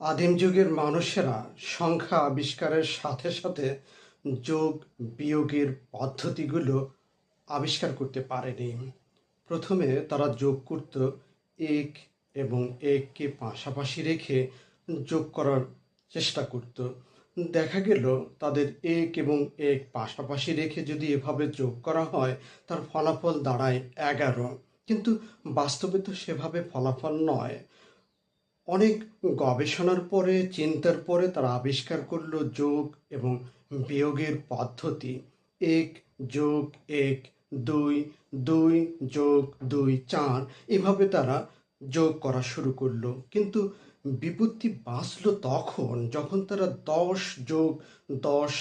আদিম যুগের মানুষেরা সংখ্যা আবিষ্কারের সাথে সাথে যোগ বিয়োগের পদ্ধতিগুলো আবিষ্কার করতে পারেনি। প্রথমে তারা যোগ করত এক এবং এককে পাশাপাশি রেখে যোগ করার চেষ্টা করত। দেখা গেল তাদের এক এবং এক পাশাপাশি রেখে যদি এভাবে যোগ করা হয়, তার ফলাফল দাঁড়ায় এগারো। কিন্তু বাস্তবে তো সেভাবে ফলাফল নয়। অনেক গবেষণার পরে, চিন্তার পরে তারা আবিষ্কার করল যোগ এবং বিয়োগের পদ্ধতি। এক যোগ এক, দুই দুই যোগ দুই, চার, এভাবে তারা যোগ করা শুরু করল। কিন্তু বিপত্তি বাঁচলো তখন, যখন তারা দশ যোগ দশ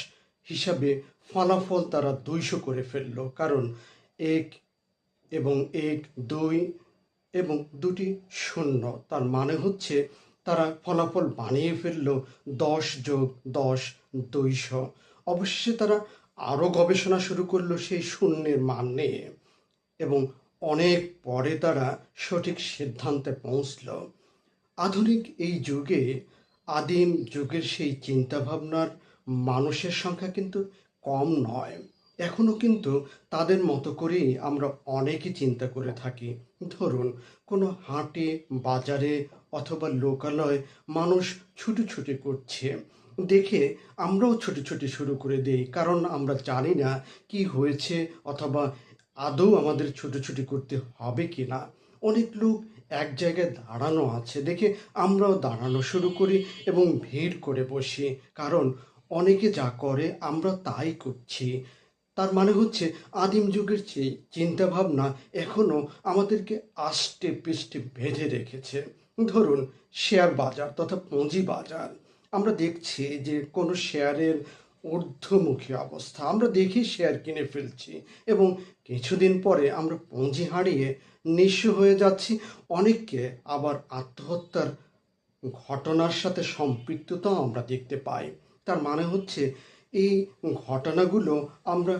হিসাবে ফলাফল তারা দুইশো করে ফেলল। কারণ এক এবং এক, দুই এবং দুটি শূন্য। তার মানে হচ্ছে তারা ফলাফল বানিয়ে ফেলল দশ যোগ দশ দুইশো। অবশেষে তারা আরও গবেষণা শুরু করল সেই শূন্যের মান নিয়ে এবং অনেক পরে তারা সঠিক সিদ্ধান্তে পৌঁছল। আধুনিক এই যুগে, আদিম যুগের সেই চিন্তাভাবনার মানুষের সংখ্যা কিন্তু কম নয়। এখনও কিন্তু তাদের মতো করেই আমরা অনেকে চিন্তা করে থাকি। ধরুন, কোনো হাটে, বাজারে অথবা লোকালয় মানুষ ছুটোছুটি করছে। দেখে আমরাও ছুটোছুটি শুরু করে দিই, কারণ আমরা জানি না কি হয়েছে অথবা আদৌ আমাদের ছুটোছুটি করতে হবে কি না অনেক লোক এক জায়গায় দাঁড়ানো আছে, দেখে আমরাও দাঁড়ানো শুরু করি এবং ভিড় করে বসি। কারণ অনেকে যা করে, আমরা তাই করছি। তার মানে হচ্ছে আদিম যুগের যে চিন্তাভাবনা এখনও আমাদেরকে আষ্টে পৃষ্ঠে বেঁধে রেখেছে। ধরুন, শেয়ার বাজার তথা পুঁজি বাজার। আমরা দেখছি যে কোনো শেয়ারের ঊর্ধ্বমুখী অবস্থা। আমরা দেখি শেয়ার কিনে ফেলছি এবং কিছুদিন পরে আমরা পুঁজি হারিয়ে নিঃস্ব হয়ে যাচ্ছি। অনেককে আবার আত্মহত্যার ঘটনার সাথে সম্পৃক্ততাও আমরা দেখতে পাই। তার মানে হচ্ছে এই ঘটনাগুলো আমরা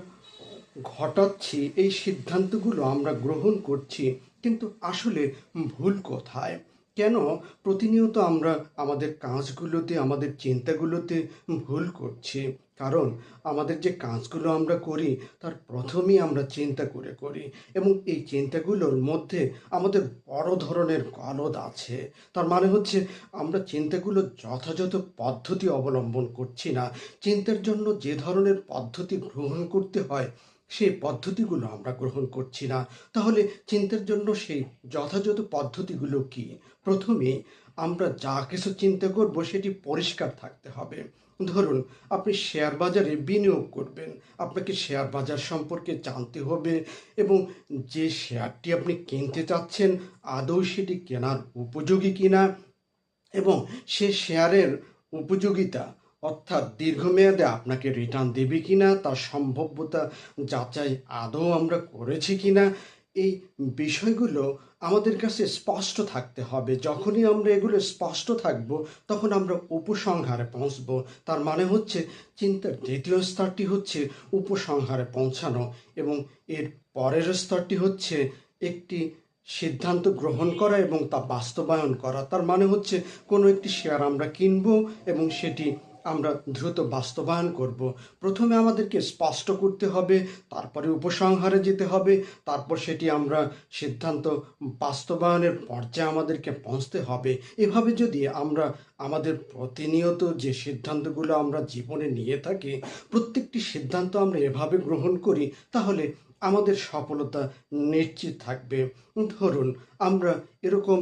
ঘটাচ্ছি এই সিদ্ধান্তগুলো আমরা গ্রহণ করছি কিন্তু আসলে ভুল কোথায়? কেন প্রতিনিয়ত আমরা আমাদের কাজগুলোতে, আমাদের চিন্তাগুলোতে ভুল করছি? কারণ আমাদের যে কাজগুলো আমরা করি, তার প্রথমেই আমরা চিন্তা করে করি এবং এই চিন্তাগুলোর মধ্যে আমাদের বড় ধরনের গলদ আছে। তার মানে হচ্ছে আমরা চিন্তাগুলো যথাযথ পদ্ধতি অবলম্বন করছি না। চিন্তার জন্য যে ধরনের পদ্ধতি গ্রহণ করতে হয় সেই পদ্ধতিগুলো আমরা গ্রহণ করছি না। তাহলে চিন্তার জন্য সেই যথাযথ পদ্ধতিগুলো কি? প্রথমে আমরা যা কিছু চিন্তা করব সেটি পরিষ্কার থাকতে হবে। ধরুন, আপনি শেয়ার বাজারে বিনিয়োগ করবেন। আপনাকে শেয়ার বাজার সম্পর্কে জানতে হবে এবং যে শেয়ারটি আপনি কিনতে চাচ্ছেন, আদৌ সেটি কেনার উপযোগী কিনা এবং সে শেয়ারের উপযোগিতা অর্থাৎ দীর্ঘমেয়াদে আপনাকে রিটার্ন দেবে কি না তার সম্ভাব্যতা যাচাই আদৌ আমরা করেছি কি না এই বিষয়গুলো আমাদের কাছে স্পষ্ট থাকতে হবে। যখনই আমরা এগুলো স্পষ্ট থাকব, তখন আমরা উপসংহারে পৌঁছব। তার মানে হচ্ছে, চিন্তার দ্বিতীয় স্তরটি হচ্ছে উপসংহারে পৌঁছানো এবং এর পরের স্তরটি হচ্ছে একটি সিদ্ধান্ত গ্রহণ করা এবং তা বাস্তবায়ন করা। তার মানে হচ্ছে, কোনো একটি শেয়ার আমরা কিনব এবং সেটি আমরা দ্রুত বাস্তবায়ন করব। প্রথমে আমাদেরকে স্পষ্ট করতে হবে, তারপরে উপসংহারে যেতে হবে, তারপর সেটি আমরা সিদ্ধান্ত বাস্তবায়নের পর্যায়ে আমাদেরকে পৌঁছতে হবে। এভাবে যদি আমরা আমাদের প্রতিনিয়ত যে সিদ্ধান্তগুলো আমরা জীবনে নিয়ে থাকি, প্রত্যেকটি সিদ্ধান্ত আমরা এভাবে গ্রহণ করি, তাহলে আমাদের সফলতা নিশ্চিত থাকবে। ধরুন, আমরা এরকম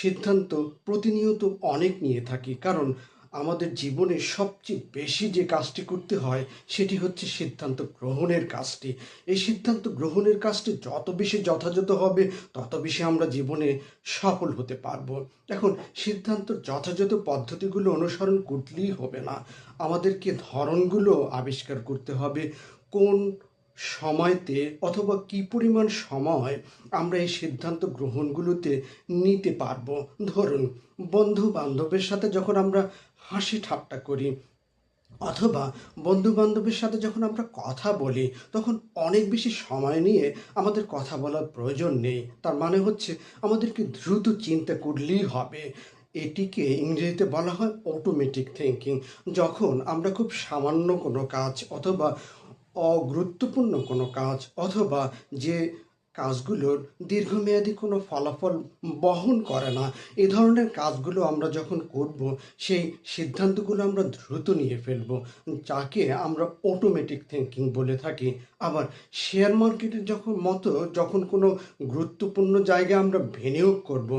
সিদ্ধান্ত প্রতিনিয়ত অনেক নিয়ে থাকি, কারণ আমাদের জীবনে সবচেয়ে বেশি যে কাজটি করতে হয়, সেটি হচ্ছে সিদ্ধান্ত গ্রহণের কাজটি। এই সিদ্ধান্ত গ্রহণের কাজটি যত বেশি যথাযথ হবে, তত বেশি আমরা জীবনে সফল হতে পারব। এখন সিদ্ধান্ত যথাযথ পদ্ধতিগুলো অনুসরণ করলেই হবে না। আমাদেরকে ধরনগুলো আবিষ্কার করতে হবে। কোন সময়তে অথবা কি পরিমাণ সময় আমরা এই সিদ্ধান্ত গ্রহণগুলোতে নিতে পারব? ধরুন বন্ধু বান্ধবের সাথে যখন আমরা হাসি ঠাট্টা করি, অথবা বন্ধু বান্ধবের সাথে যখন আমরা কথা বলি, তখন অনেক বেশি সময় নিয়ে আমাদের কথা বলার প্রয়োজন নেই। তার মানে হচ্ছে আমাদেরকে দ্রুত চিন্তা করলেই হবে। এটিকে ইংরেজিতে বলা হয় অটোমেটিক থিঙ্কিং যখন আমরা খুব সামান্য কোনো কাজ অথবা অগুরুত্বপূর্ণ কোনো কাজ অথবা যে কাজগুলোর দীর্ঘমেয়াদী কোনো ফলাফল বহন করে না, এ ধরনের কাজগুলো আমরা যখন করব, সেই সিদ্ধান্তগুলো আমরা দ্রুত নিয়ে ফেলব, যাকে আমরা অটোমেটিক থিঙ্কিং বলে থাকি। আবার শেয়ার মার্কেটের যখন মতো যখন কোনো গুরুত্বপূর্ণ জায়গায় আমরা বিনিয়োগ করব,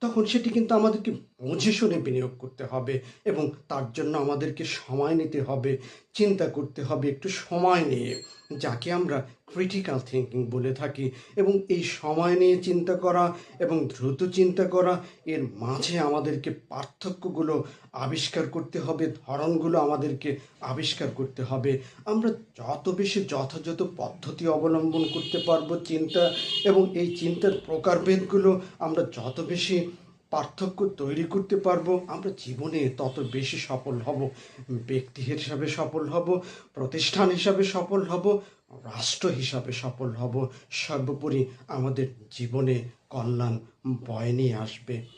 তখন সেটি কিন্তু আমাদেরকে বুঝে শুনে বিনিয়োগ করতে হবে এবং তার জন্য আমাদেরকে সময় নিতে হবে, চিন্তা করতে হবে, একটু সময় নিয়ে, যাকে আমরা ক্রিটিক্যাল থিঙ্কিং বলে থাকি। এবং এই সময় নিয়ে চিন্তা করা এবং দ্রুত চিন্তা করা, এর মাঝে আমাদেরকে পার্থক্যগুলো আবিষ্কার করতে হবে, ধরনগুলো আমাদেরকে আবিষ্কার করতে হবে। আমরা যত বেশি যথাযথ পদ্ধতি অবলম্বন করতে পারব চিন্তা, এবং এই চিন্তার প্রকারভেদগুলো আমরা যত বেশি পার্থক্য তৈরি করতে পারব। আমরা জীবনে তত বেশি সফল হব, ব্যক্তি হিসাবে সফল হব, প্রতিষ্ঠান হিসাবে সফল হব, রাষ্ট্র হিসাবে সফল হব। সর্বোপরি আমাদের জীবনে কল্যাণ বয়ে নিয়ে আসবে।